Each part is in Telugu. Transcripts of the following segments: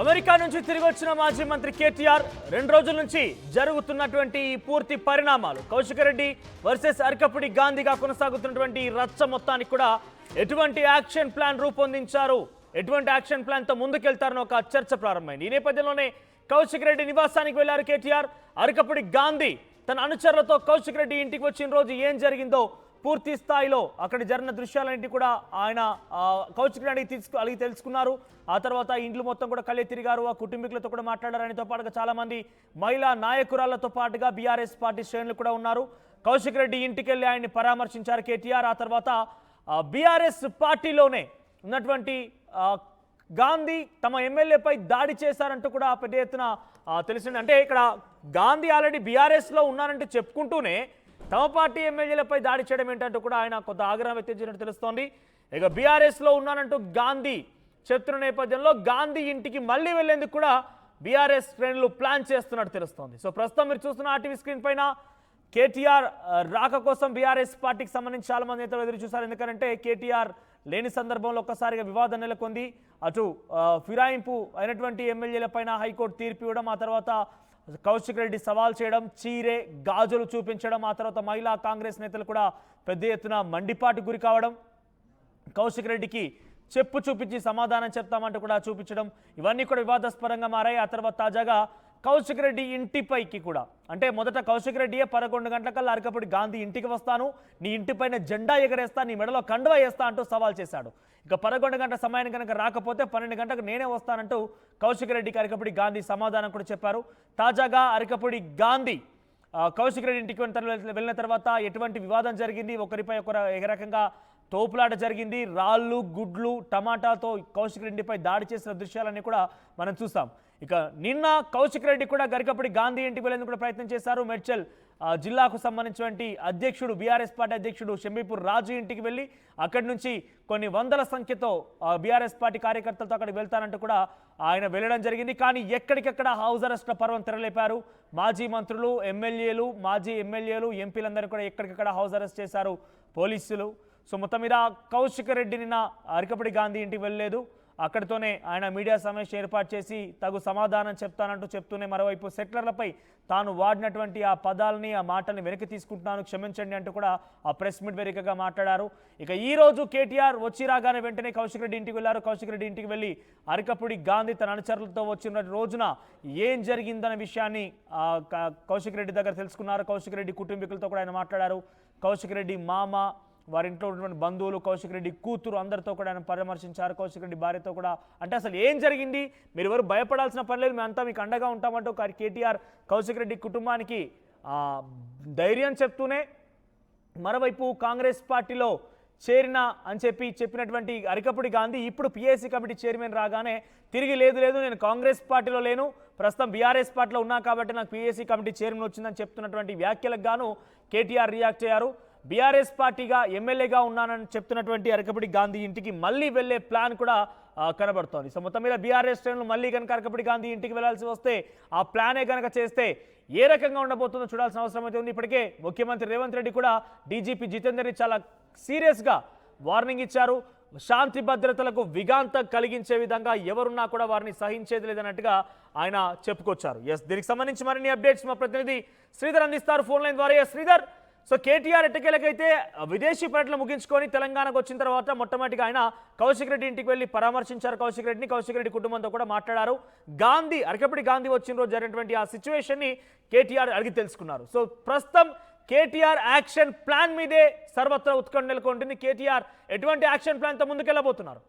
అమెరికా నుంచి తిరిగి వచ్చిన మాజీ మంత్రి కేటీఆర్ రెండు రోజుల నుంచి జరుగుతున్నటువంటి ఈ పూర్తి పరిణామాలు. కౌశిక్ రెడ్డి వర్సెస్ అరకపుడి గాంధీగా కొనసాగుతున్నటువంటి ఈ రచ్చ మొత్తానికి కూడా ఎటువంటి యాక్షన్ ప్లాన్ రూపొందించారు? ఎటువంటి యాక్షన్ ప్లాన్తో ముందుకెళ్తారని ఒక చర్చ ప్రారంభమైంది. ఈ నేపథ్యంలోనే కౌశిక్ రెడ్డి నివాసానికి వెళ్ళారు కేటీఆర్. అరకపుడి గాంధీ తన అనుచరులతో కౌశిక్ రెడ్డి ఇంటికి వచ్చిన రోజు ఏం జరిగిందో పూర్తి స్థాయిలో అక్కడ జరిగిన దృశ్యాలన్నింటి కూడా ఆయన కౌచ్ కౌశిక్ అడిగి తీసుకు అడిగి తెలుసుకున్నారు. ఆ తర్వాత ఇండ్లు మొత్తం కూడా కళ్ళే తిరిగారు. ఆ కుటుంబీకులతో కూడా మాట్లాడారు. పాటుగా చాలామంది మహిళా నాయకురాళ్ళతో పాటుగా బీఆర్ఎస్ పార్టీ శ్రేణులు కూడా ఉన్నారు. కౌశిక్ రెడ్డి ఇంటికి వెళ్ళి ఆయన్ని పరామర్శించారు కేటీఆర్. ఆ తర్వాత బీఆర్ఎస్ పార్టీలోనే ఉన్నటువంటి గాంధీ తమ ఎమ్మెల్యేపై దాడి చేశారంటూ కూడా పెద్ద ఎత్తున తెలిసింది. అంటే ఇక్కడ గాంధీ ఆల్రెడీ బీఆర్ఎస్లో ఉన్నారంటూ చెప్పుకుంటూనే తమ పార్టీ ఎమ్మెల్యేలపై దాడి చేయడం ఏంటంటూ కూడా ఆయన కొంత ఆగ్రహం వ్యక్తం చేసినట్టు తెలుస్తోంది. ఇక బీఆర్ఎస్లో ఉన్నానంటూ గాంధీ చెప్తున్న నేపథ్యంలో గాంధీ ఇంటికి మళ్ళీ వెళ్ళేందుకు కూడా బీఆర్ఎస్ శ్రేణులు ప్లాన్ చేస్తున్నట్టు తెలుస్తోంది. సో ప్రస్తుతం మీరు చూస్తున్న ఆర్టీవీ స్క్రీన్ పైన కేటీఆర్ రాక కోసం బీఆర్ఎస్ పార్టీకి సంబంధించి చాలా మంది నేతలు ఎదురు చూశారు. ఎందుకంటే కేటీఆర్ లేని సందర్భంలో ఒక్కసారిగా వివాదం నెలకొంది. అటు ఫిరాయింపు అయినటువంటి ఎమ్మెల్యేల పైన హైకోర్టు తీర్పు ఇవ్వడం ఆ తర్వాత కౌశిక్ రెడ్డి సవాల్ చేయడం చీరే గాజులు చూపించడం ఆ తర్వాత మహిళా కాంగ్రెస్ నేతలు కూడా పెద్ద ఎత్తున మండిపాటి గురి కావడం కౌశిక్ రెడ్డికి చెప్పు చూపించి సమాధానం చెప్తామంటూ కూడా చూపించడం ఇవన్నీ కూడా వివాదాస్పదంగా మారాయి. ఆ తర్వాత తాజాగా కౌశిక్ రెడ్డి ఇంటిపైకి కూడా అంటే మొదట కౌశిక్ రెడ్డియే పదకొండు గంటలకల్లా అరకపడి గాంధీ ఇంటికి వస్తాను నీ ఇంటిపైన జెండా ఎగరేస్తా నీ మెడలో కండువా వేస్తా అంటూ సవాల్ చేశాడు. ఇక పదకొండు గంటల సమయానికి కనుక రాకపోతే పన్నెండు గంటలకు నేనే వస్తానంటూ కౌశిక్ రెడ్డికి అరకపడి గాంధీ సమాధానం కూడా చెప్పారు. తాజాగా అరకపడి గాంధీ కౌశిక్ రెడ్డి ఇంటికి వెళ్ళిన వెళ్ళిన తర్వాత ఎటువంటి వివాదం జరిగింది? ఒకరిపై ఒకరు ఏ రకంగా తోపులాట జరిగింది? రాళ్ళు గుడ్లు టమాటాతో కౌశిక్ రెడ్డిపై దాడి చేసిన దృశ్యాలన్నీ కూడా మనం చూసాం. ఇక నిన్న కౌశిక్ రెడ్డి కూడా గరికపడి గాంధీ ఇంటికి వెళ్ళేందుకు కూడా ప్రయత్నం చేశారు. మెడ్చల్ జిల్లాకు సంబంధించినటువంటి అధ్యక్షుడు బీఆర్ఎస్ పార్టీ అధ్యక్షుడు షంబీపూర్ రాజు ఇంటికి వెళ్ళి అక్కడి నుంచి కొన్ని వందల సంఖ్యతో బీఆర్ఎస్ పార్టీ కార్యకర్తలతో అక్కడికి వెళ్తానంటూ కూడా ఆయన వెళ్ళడం జరిగింది. కానీ ఎక్కడికెక్కడ హౌస్ అరెస్ట్ల పర్వం తెరలేపారు. మాజీ మంత్రులు ఎమ్మెల్యేలు మాజీ ఎమ్మెల్యేలు ఎంపీలందరూ కూడా ఎక్కడికక్కడ హౌస్ అరెస్ట్ చేశారు పోలీసులు. సో మొత్తం మీద కౌశిక్ రెడ్డి నిన్న అరికపడి గాంధీ ఇంటికి వెళ్ళలేదు. అక్కడితోనే ఆయన మీడియా సమావేశం ఏర్పాటు చేసి తగు సమాధానం చెప్తానంటూ చెప్తూనే మరోవైపు సెట్లర్లపై తాను వాడినటువంటి ఆ పదాలని ఆ మాటల్ని వెనక్కి తీసుకుంటున్నాను క్షమించండి అంటూ కూడా ఆ ప్రెస్ మీట్ వేదికగా మాట్లాడారు. ఇక ఈ రోజు కేటీఆర్ వచ్చి రాగానే వెంటనే కౌశిక్ రెడ్డి ఇంటికి వెళ్ళారు కౌశిక్ రెడ్డి ఇంటికి వెళ్ళి అరకపుడి గాంధీ తన అనుచరులతో వచ్చిన రోజున ఏం జరిగిందనే విషయాన్ని కౌశిక్ రెడ్డి దగ్గర తెలుసుకున్నారు. కౌశిక్ రెడ్డి కుటుంబీకులతో కూడా ఆయన మాట్లాడారు. కౌశిక్ రెడ్డి మామ వారి ఇంట్లో ఉన్నటువంటి బంధువులు కౌశిక్ రెడ్డి కూతురు అందరితో కూడా ఆయన పరామర్శించారు. కౌశిక్ రెడ్డి భార్యతో కూడా. అంటే అసలు ఏం జరిగింది? మీరు ఎవరు భయపడాల్సిన పని లేదు. మేమంతా మీకు అండగా ఉంటామంటూ ఒక కేటీఆర్ కౌశిక్ రెడ్డి కుటుంబానికి ధైర్యం చెప్తూనే మరోవైపు కాంగ్రెస్ పార్టీలో చేరిన అని చెప్పి చెప్పినటువంటి అరికపుడి గాంధీ ఇప్పుడు పిఎస్సి కమిటీ చైర్మన్ రాగానే తిరిగి లేదు లేదు నేను కాంగ్రెస్ పార్టీలో లేను. ప్రస్తుతం బీఆర్ఎస్ పార్టీలో ఉన్నా కాబట్టి నాకు పిఎస్సి కమిటీ చైర్మన్ వచ్చిందని చెప్తున్నటువంటి వ్యాఖ్యలకు గాను కేటీఆర్ రియాక్ట్ అయ్యారు. బీఆర్ఎస్ పార్టీగా ఎమ్మెల్యేగా ఉన్నానని చెప్తున్నటువంటి అరకపడి గాంధీ ఇంటికి మళ్ళీ వెళ్ళే ప్లాన్ కూడా కనబడుతోంది. సో మొత్తం మీద బీఆర్ఎస్ శ్రేణులు మళ్ళీ కనుక అరకపడి గాంధీ ఇంటికి వెళ్ళాల్సి వస్తే ఆ ప్లానే కనుక చేస్తే ఏ రకంగా ఉండబోతుందో చూడాల్సిన అవసరం అయితే ఉంది. ఇప్పటికే ముఖ్యమంత్రి రేవంత్ రెడ్డి కూడా డీజీపీ జితేందర్ని చాలా సీరియస్గా వార్నింగ్ ఇచ్చారు. శాంతి భద్రతలకు విగాంతం కలిగించే విధంగా ఎవరున్నా కూడా వారిని సహించేది లేదన్నట్టుగా ఆయన చెప్పుకొచ్చారు. ఎస్ దీనికి సంబంధించి మరిన్ని అప్డేట్స్ మా ప్రతినిధి శ్రీధర్ అందిస్తారు. ఫోన్ లైన్ ద్వారా. ఎస్ శ్రీధర్. సో కేటీఆర్ ఎట్టకేలకైతే విదేశీ పర్యటన ముగించుకొని తెలంగాణకు వచ్చిన తర్వాత మొట్టమొదటిగా ఆయన కౌశిక్ రెడ్డి ఇంటికి వెళ్ళి పరామర్శించారు. కౌశిక్ రెడ్డిని కౌశిక్ రెడ్డి కుటుంబంతో కూడా మాట్లాడారు. గాంధీ అరకపడి గాంధీ వచ్చిన రోజు జరిగినటువంటి ఆ సిచ్యువేషన్ని కేటీఆర్ అడిగి తెలుసుకున్నారు. సో ప్రస్తుతం కేటీఆర్ యాక్షన్ ప్లాన్ మీదే సర్వత్రా ఉత్కంఠ నెలకొంటుంది. కేటీఆర్ ఎటువంటి యాక్షన్ ప్లాన్తో ముందుకెళ్ళబోతున్నారు?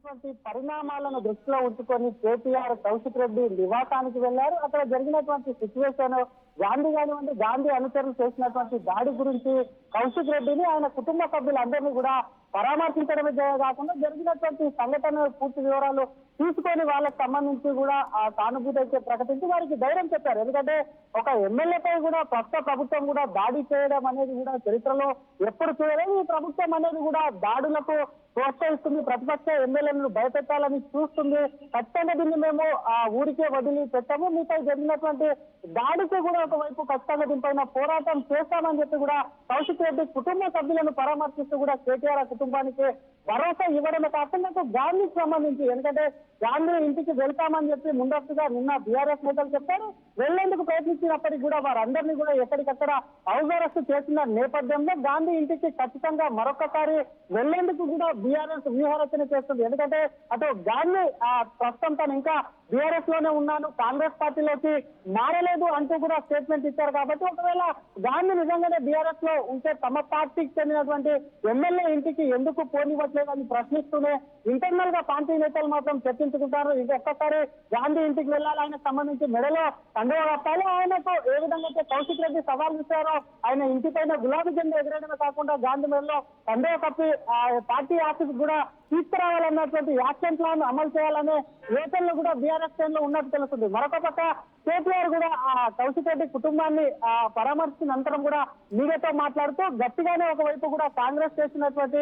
ఉన్నటువంటి పరిణామాలను దృష్టిలో ఉంచుకొని కేటీఆర్ కౌశిక్ రెడ్డి నివాసానికి వెళ్ళారు అక్కడ జరిగినటువంటి సిచ్యువేషన్ గాంధీ కానివ్వండి గాంధీ అనుచరులు చేసినటువంటి దాడి గురించి కౌశిక్ రెడ్డిని ఆయన కుటుంబ సభ్యులందరినీ కూడా పరామర్శించడమే కాకుండా జరిగినటువంటి సంఘటన పూర్తి వివరాలు తీసుకొని వాళ్ళకి సంబంధించి కూడా ఆ సానుభూతి అయితే ప్రకటించి వారికి ధైర్యం చెప్పారు. ఎందుకంటే ఒక ఎమ్మెల్యేపై కూడా ప్రస్తుత ప్రభుత్వం కూడా దాడి చేయడం అనేది కూడా చరిత్రలో ఎప్పుడు చేయలేదు ఈ ప్రభుత్వం అనేది కూడా దాడులకు ప్రోత్సహిస్తుంది. ప్రతిపక్ష ఎమ్మెల్యేలను భయపెట్టాలని చూస్తుంది. ఖచ్చితంగా దీన్ని మేము ఆ ఊరికే వదిలి పెట్టాము. మీపై జరిగినటువంటి దాడికి కూడా ఒకవైపు ఖచ్చితంగా దీనిపైన పోరాటం చేస్తామని చెప్పి కూడా కౌశిక్ రెడ్డి కుటుంబ సభ్యులను పరామర్శిస్తూ కూడా కేటీఆర్ కుటుంబానికి భరోసా ఇవ్వడమే కాకుండా గాంధీకి సంబంధించి ఎందుకంటే గాంధీ ఇంటికి వెళ్తామని చెప్పి ముందస్తుగా నిన్న బీఆర్ఎస్ నేతలు చెప్పారు. వెళ్ళేందుకు ప్రయత్నించినప్పటికీ కూడా వారందరినీ కూడా ఎక్కడికక్కడ హౌస్ అరెస్ట్ చేసిన నేపథ్యంలో గాంధీ ఇంటికి ఖచ్చితంగా మరొకసారి వెళ్ళేందుకు కూడా బీఆర్ఎస్ వ్యూహరచన చేస్తుంది. ఏంటంటే అటు గాంధీ ఆ ప్రస్తుతం తను ఇంకా బీఆర్ఎస్లోనే ఉన్నాను కాంగ్రెస్ పార్టీలోకి మారలేదు అంటూ కూడా స్టేట్మెంట్ ఇచ్చారు కాబట్టి ఒకవేళ గాంధీ నిజంగానే బీఆర్ఎస్లో ఉంటే తమ పార్టీకి చెందినటువంటి ఎమ్మెల్యే ఇంటికి ఎందుకు పోనివ్వట్లేదు అని ప్రశ్నిస్తూనే ఇంటర్నల్గా పార్టీ నేతలు మాత్రం చర్చించుకుంటారు. ఒక్కసారి గాంధీ ఇంటికి వెళ్ళాలి ఆయనకు సంబంధించి మెడలో కండువా కప్పాలి ఆయనకు ఏ విధంగా అయితే కౌశిక్ రెడ్డి సవాల్ ఇచ్చారో ఆయన ఇంటి పైన గులాబీ జెండా ఎగరేయడమే కాకుండా గాంధీ మెడలో కండువా కప్పి ఆ పార్టీ ఆఫీస్ కూడా తీసుకురావాలన్నటువంటి యాక్షన్ ప్లాన్ అమలు చేయాలనే యోచనలు కూడా బీఆర్ఎస్లో ఉన్నట్టు తెలుస్తుంది. మరొక పక్క కేటీఆర్ కూడా ఆ కౌశిక్ కుటుంబాన్ని పరామర్శించిన అనంతరం కూడా మీడియాతో మాట్లాడుతూ గట్టిగానే ఒకవైపు కూడా కాంగ్రెస్ చేసినటువంటి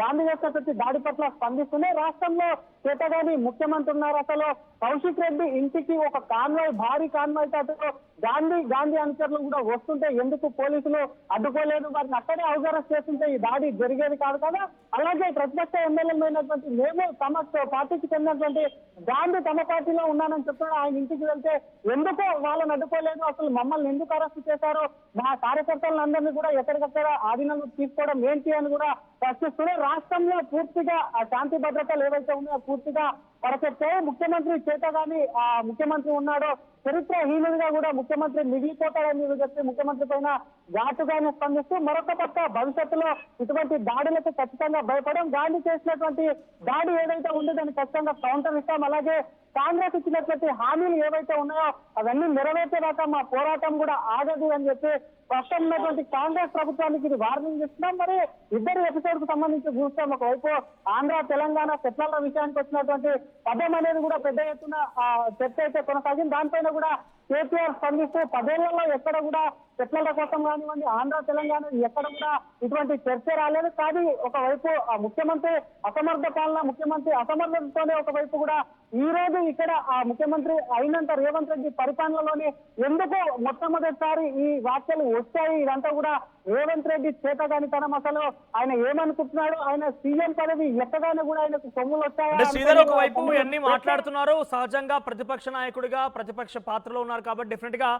గాంధీ చేసినటువంటి దాడి పట్ల స్పందిస్తూనే రాష్ట్రంలో చేతగాని ముఖ్యమంత్రి ఉన్నారు. అసలు కౌశిక్ రెడ్డి ఇంటికి ఒక కాన్వాయ్ భారీ కాన్వాయ్తో గాంధీ గాంధీ అనుచరులు కూడా వస్తుంటే ఎందుకు పోలీసులు అడ్డుకోలేదు? వారిని అక్కడే అవగాహన చేస్తుంటే ఈ దాడి జరిగేది కాదు కదా? అలాగే ప్రతిపక్ష ఎమ్మెల్యేలైనటువంటి మేము తమ పార్టీకి చెందినటువంటి గాంధీ తమ పార్టీలో ఉన్నానని చెప్తున్నా ఆయన ఇంటికి వెళ్తే ఎందుకు వాళ్ళని అడ్డుకోలేదు? అసలు మమ్మల్ని ఎందుకు అరెస్ట్ చేశారు? మా కార్యకర్తలందరినీ కూడా ఎక్కడికక్కడ ఆధీనంలో తీసుకోవడం ఏంటి అని కూడా ప్రశ్నిస్తూనే రాష్ట్రంలో పూర్తిగా శాంతి భద్రతలు ఏవైతే ఉన్నాయో పూర్తిగా పరచెప్పాయో ముఖ్యమంత్రి చేత గాని ఆ ముఖ్యమంత్రి ఉన్నాడో చరిత్రహీనుడిగా కూడా ముఖ్యమంత్రి మిగిలిపోతాడని చెప్పి ముఖ్యమంత్రి పైన ఘాటుగానే స్పందిస్తూ మరొక పక్క భవిష్యత్తులో ఇటువంటి దాడులకు ఖచ్చితంగా భయపడడం గాంధీ చేసినటువంటి దాడి ఏదైతే ఉందో దాన్ని ఖచ్చితంగా కౌంటర్ ఇస్తాం. అలాగే కాంగ్రెస్ ఇచ్చినటువంటి హామీలు ఏవైతే ఉన్నాయో అవన్నీ నెరవేర్చేదాకా మా పోరాటం కూడా ఆగదు అని చెప్పి ప్రస్తుతం ఉన్నటువంటి కాంగ్రెస్ ప్రభుత్వానికి ఇది వార్నింగ్ ఇస్తున్నాం. మరి ఇద్దరు ఎపిసోడ్ కు సంబంధించి చూస్తే. ఒకవైపు ఆంధ్ర తెలంగాణ సెట్ల విషయానికి వచ్చినటువంటి పదం అనేది కూడా పెద్ద ఎత్తున ఆ, చర్చ అయితే కొనసాగింది. దానిపైన కూడా కేసీఆర్ స్పందిస్తూ పదేళ్ళలో ఎక్కడ కూడా సెట్ల కోసం కానివ్వండి ఆంధ్ర తెలంగాణ ఎక్కడ కూడా ఇటువంటి చర్చ రాలేదు. కానీ ఒకవైపు ఆ ముఖ్యమంత్రి అసమర్థ పాలన ముఖ్యమంత్రి అసమర్థతతోనే ఒకవైపు కూడా ఈ రోజు ఇక్కడ ఆ ముఖ్యమంత్రి అయినంత రేవంత్ రెడ్డి పరిపాలనలోనే ఎందుకు మొట్టమొదటిసారి ఈ వ్యాఖ్యలు వచ్చాయి? ఇదంతా కూడా రేవంత్ రెడ్డి చేతగాని తన అసలు ఆయన ఏమనుకుంటున్నాడు? ఆయన సీఎం పదవి ఎక్కగానే కూడా ఆయనకు సొమ్ములు వచ్చాయా? శ్రీధర్ ఒకవైపు ఎన్ని మాట్లాడుతున్నారు? సహజంగా ప్రతిపక్ష నాయకుడిగా ప్రతిపక్ష పాత్రలో ఉన్నారు కాబట్టి డెఫినెట్గా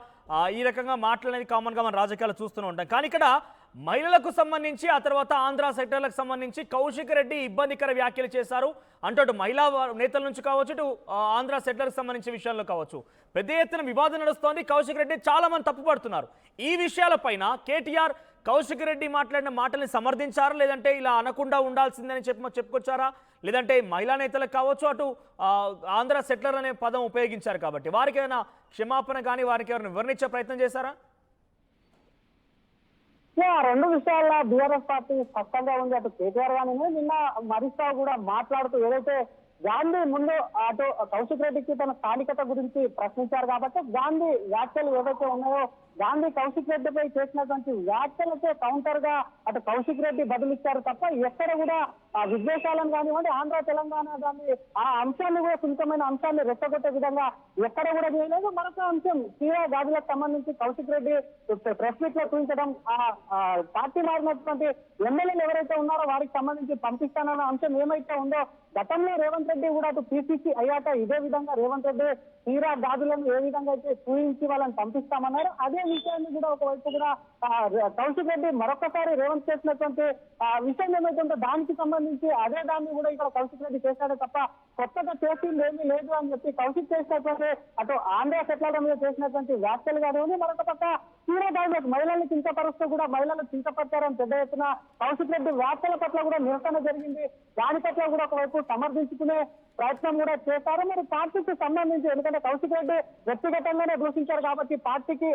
ఈ రకంగా మాట్లాడేది కామన్గా మన రాజకీయాలు చూస్తూనే ఉంటాం. కానీ ఇక్కడ మహిళలకు సంబంధించి ఆ తర్వాత ఆంధ్ర సెక్టర్లకు సంబంధించి కౌశిక్ రెడ్డి ఇబ్బందికర వ్యాఖ్యలు చేశారు. అంటూ అటు మహిళా నేతల నుంచి కావచ్చు ఇటు ఆంధ్ర సెక్టర్కి సంబంధించిన విషయంలో కావచ్చు. పెద్ద ఎత్తున వివాదం నడుస్తోంది. కౌశిక్ రెడ్డి చాలా మంది తప్పుపడుతున్నారు. ఈ విషయాలపైన కేటీఆర్ కౌశిక్ రెడ్డి మాట్లాడిన మాటల్ని సమర్థించారా? లేదంటే ఇలా అనకుండా ఉండాల్సిందని చెప్పి చెప్పుకొచ్చారా? లేదంటే మహిళా నేతలకు కావచ్చు అటు ఆంధ్ర సెట్లర్ అనే పదం ఉపయోగించారు కాబట్టి. వారికి ఏమైనా క్షమాపణ కానీ వారికి ఎవరైనా వివరించే ప్రయత్నం చేశారా? రెండు విషయాల్లో బీఆర్ఎస్ పార్టీ స్పష్టంగా ఉంది. అటు కేటీఆర్ గానీ నిన్న హరీష్ రావు కూడా మాట్లాడుతూ ఏదైతే గాంధీ ముందు అటు కౌశిక్ రెడ్డికి తన స్థానికత గురించి ప్రశ్నించారు కాబట్టి గాంధీ వ్యాఖ్యలు ఏవైతే ఉన్నాయో గాంధీ కౌశిక్ రెడ్డిపై చేసినటువంటి వ్యాఖ్యలతో కౌంటర్గా అటు కౌశిక్ రెడ్డి బదులిచ్చారు తప్ప ఎక్కడ కూడా ఆ విద్వేషాలను కానివ్వండి ఆంధ్ర తెలంగాణ దాన్ని ఆ అంశాన్ని కూడా సున్నితమైన అంశాన్ని రెచ్చగొట్టే విధంగా ఎక్కడ కూడా చేయలేదు. మరొక అంశం తీరా గాజులకు సంబంధించి కౌశిక్ రెడ్డి ప్రెస్ మీట్లో చూపించడం ఆ ఆ పార్టీ మారినటువంటి ఎమ్మెల్యేలు ఎవరైతే ఉన్నారో వారికి సంబంధించి పంపిస్తానన్న అంశం ఏమైతే ఉందో గతంలో రేవంత్ రెడ్డి కూడా అటు పిసిసి అయ్యాక ఇదే విధంగా రేవంత్ రెడ్డి తీరా గాజులను ఏ విధంగా అయితే చూపించి వాళ్ళని పంపిస్తామన్నారు అదే విషయాన్ని కూడా ఒకవైపు కూడా కౌశిక్ రెడ్డి మరొకసారి రేవంత్ చేసినటువంటి ఆ విషయం ఏమైతుందో దానికి సంబంధించి అదే దాన్ని కూడా ఇక్కడ కౌశిక్ రెడ్డి చేశాడే తప్ప కొత్తగా చేసింది ఏమీ లేదు అని చెప్పి కౌశిక్ చేసినటువంటి అటు ఆంధ్ర సెట్ల మీద చేసినటువంటి వ్యాఖ్యలు కానివ్వండి మరొక పక్క తీరా దానిలో మహిళల్ని కించపరుస్తూ కూడా మహిళలు కించపరిచారని పెద్ద ఎత్తున కౌశిక్ రెడ్డి వ్యాఖ్యల పట్ల కూడా నిరసన జరిగింది. దాని పట్ల కూడా ఒకవైపు సమర్థించుకునే ప్రయత్నం కూడా చేశారు. మరి పార్టీకి సంబంధించి ఎందుకంటే కౌశిక్ రెడ్డి వ్యక్తిగతంగానే దూషించారు కాబట్టి పార్టీకి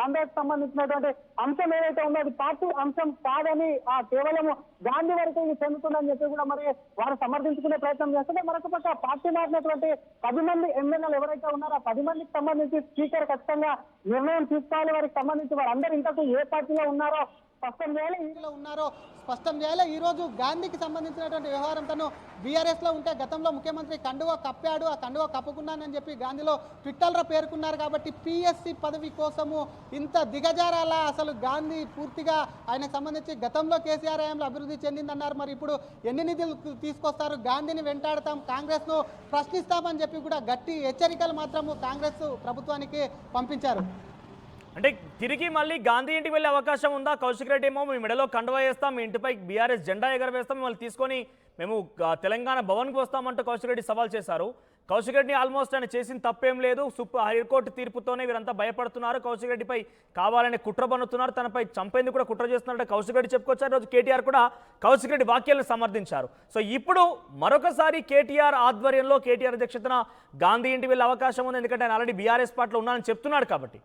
ఆంధ్రకు సంబంధించినటువంటి అంశం ఏదైతే ఉందో అది పార్టీ అంశం కాదని ఆ కేవలం గాంధీ వరకు ఇది చెందుతుందని చెప్పి కూడా మరి వారు సమర్థించుకునే ప్రయత్నం చేస్తుంటే మరొక పక్క పార్టీ మారినటువంటి పది మంది ఎమ్మెల్యేలు ఎవరైతే ఉన్నారో ఆ పది మందికి సంబంధించి స్పీకర్ ఖచ్చితంగా నిర్ణయం తీసుకోవాలి. వారికి సంబంధించి వారందరూ ఇంతకు ఏ పార్టీలో ఉన్నారో స్పష్టం చేయాలి? ఉన్నారో స్పష్టం చేయాలి. ఈ రోజు గాంధీకి సంబంధించినటువంటి వ్యవహారం తను బీఆర్ఎస్లో ఉంటే గతంలో ముఖ్యమంత్రి కండువ కప్పాడు. ఆ కండువ కప్పుకున్నానని చెప్పి గాంధీలో ట్విట్టర్లో పేర్కొన్నారు కాబట్టి పిఎస్సి పదవి కోసము ఇంత దిగజారాల? అసలు గాంధీ పూర్తిగా ఆయనకు సంబంధించి గతంలో కేసీఆర్ హయాంలో అభివృద్ధి చెందిందన్నారు. మరి ఇప్పుడు ఎన్ని నిధులు తీసుకొస్తారు? గాంధీని వెంటాడతాం కాంగ్రెస్ను ప్రశ్నిస్తామని చెప్పి కూడా గట్టి హెచ్చరికలు మాత్రము కాంగ్రెస్ ప్రభుత్వానికి పంపించారు. అంటే తిరిగి మళ్ళీ గాంధీ ఇంటికి వెళ్ళే అవకాశం ఉందా? కౌశిక్ రెడ్డి ఏమో మీ మెడలో కండువా వేస్తాం మీ ఇంటిపై బీఆర్ఎస్ జెండా ఎగరవేస్తాం మిమ్మల్ని తీసుకొని మేము తెలంగాణ భవన్కి వస్తామంటూ కౌశిక్ రెడ్డి సవాల్ చేశారు. కౌశిక్ రెడ్డిని ఆల్మోస్ట్ ఆయన చేసిన తప్పేం లేదు. సూపర్ హైకోర్టు తీర్పుతోనే వీరంతా భయపడుతున్నారు. కౌశిక్ రెడ్డిపై కావాలని కుట్ర పన్నుతున్నారు. తనపై చంపేందుకు కూడా కుట్ర చేస్తున్నారంటే కౌశిక్ రెడ్డి చెప్పుకొచ్చారు. రోజు కేటీఆర్ కూడా కౌశిక్ రెడ్డి వాక్యాలను సమర్థించారు. సో ఇప్పుడు మరొకసారి కేటీఆర్ ఆధ్వర్యంలో కేటీఆర్ అధ్యక్షతన గాంధీ ఇంటికి వెళ్ళే అవకాశం ఉంది. ఎందుకంటే ఆయన ఆల్రెడీ బీఆర్ఎస్ పార్టీలో ఉన్నానని చెప్తున్నాడు కాబట్టి.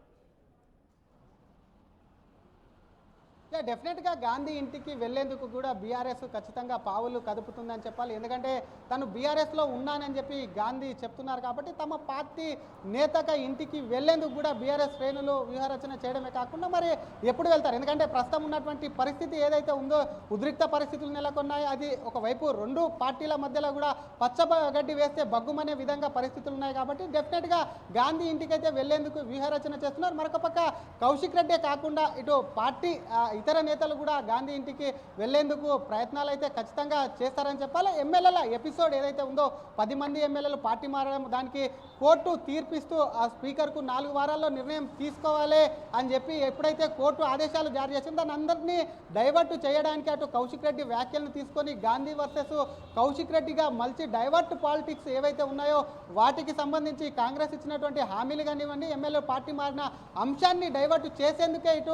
యా డెఫినెట్గా గాంధీ ఇంటికి వెళ్ళేందుకు కూడా బీఆర్ఎస్ ఖచ్చితంగా పావులు కదుపుతుందని చెప్పాలి. ఎందుకంటే తను బీఆర్ఎస్లో ఉన్నానని చెప్పి గాంధీ చెప్తున్నారు కాబట్టి తమ పార్టీ నేతగా ఇంటికి వెళ్ళేందుకు కూడా బీఆర్ఎస్ శ్రేణులు వ్యూహరచన చేయడమే కాకుండా మరి ఎప్పుడు వెళ్తారు? ఎందుకంటే ప్రస్తుతం ఉన్నటువంటి పరిస్థితి ఏదైతే ఉందో ఉద్రిక్త పరిస్థితులు నెలకొన్నాయి. అది ఒకవైపు రెండు పార్టీల మధ్యలో కూడా పచ్చ గడ్డి వేస్తే బగ్గుమనే విధంగా పరిస్థితులు ఉన్నాయి కాబట్టి డెఫినెట్గా గాంధీ ఇంటికైతే వెళ్ళేందుకు వ్యూహరచన చేస్తున్నారు. మరొక పక్క కౌశిక్ రెడ్డే కాకుండా ఇటు పార్టీ ఇతర నేతలు కూడా గాంధీ ఇంటికి వెళ్ళేందుకు ప్రయత్నాలు అయితే ఖచ్చితంగా చేస్తారని చెప్పాలి. ఎమ్మెల్యేల ఎపిసోడ్ ఏదైతే ఉందో పది మంది ఎమ్మెల్యేలు పార్టీ మారడం దానికి కోర్టు తీర్పిస్తూ ఆ స్పీకర్కు నాలుగు వారాల్లో నిర్ణయం తీసుకోవాలి అని చెప్పి ఎప్పుడైతే కోర్టు ఆదేశాలు జారీ చేసిందో దాన్ని అందరినీ డైవర్ట్ చేయడానికి అటు కౌశిక్ రెడ్డి వ్యాఖ్యలను తీసుకొని గాంధీ వర్సెస్ కౌశిక్ రెడ్డిగా మలిచి డైవర్ట్ పాలిటిక్స్ ఏవైతే ఉన్నాయో వాటికి సంబంధించి కాంగ్రెస్ ఇచ్చినటువంటి హామీలు కానివ్వండి ఎమ్మెల్యే పార్టీ మారిన అంశాన్ని డైవర్ట్ చేసేందుకే ఇటు